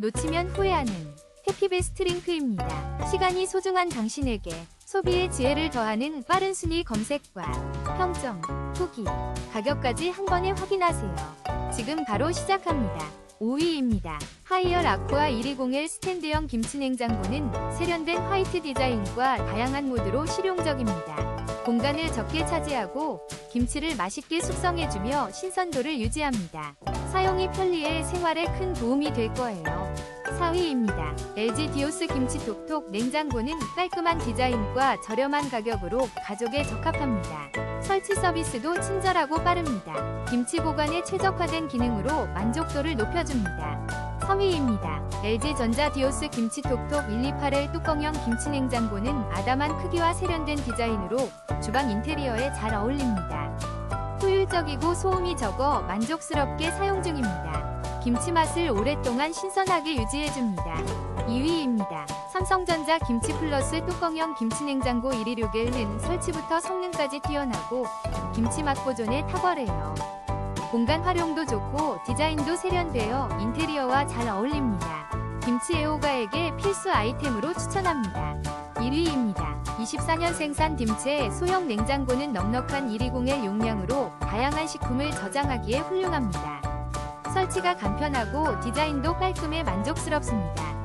놓치면 후회하는 해피베스트 링크입니다. 시간이 소중한 당신에게 소비의 지혜를 더하는 빠른 순위 검색과 평점, 후기, 가격까지 한 번에 확인하세요. 지금 바로 시작합니다. 5위입니다. 하이얼 아쿠아 120L 스탠드형 김치냉장고는 세련된 화이트 디자인과 다양한 모드로 실용적입니다. 공간을 적게 차지하고 김치를 맛있게 숙성해주며 신선도를 유지합니다. 사용이 편리해 생활에 큰 도움이 될 거예요. 4위입니다. LG 디오스 김치 톡톡 냉장고는 깔끔한 디자인과 저렴한 가격으로 가족에 적합합니다. 설치 서비스도 친절하고 빠릅니다. 김치 보관에 최적화된 기능으로 만족도를 높여줍니다. 3위입니다. LG전자 디오스 김치 톡톡 128L 뚜껑형 김치 냉장고는 아담한 크기와 세련된 디자인으로 주방 인테리어에 잘 어울립니다. 효율적이고 소음이 적어 만족스럽게 사용 중입니다. 김치 맛을 오랫동안 신선하게 유지해줍니다. 2위입니다. 삼성전자 김치 플러스 뚜껑형 김치냉장고 126L는 설치부터 성능까지 뛰어나고 김치 맛 보존에 탁월해요. 공간 활용도 좋고 디자인도 세련되어 인테리어와 잘 어울립니다. 김치 애호가에게 필수 아이템으로 추천합니다. 1위입니다. 24년 생산 딤체 소형 냉장고는 넉넉한 120의 용량으로 다양한 식품을 저장하기에 훌륭합니다. 설치가 간편하고 디자인도 깔끔해 만족스럽습니다.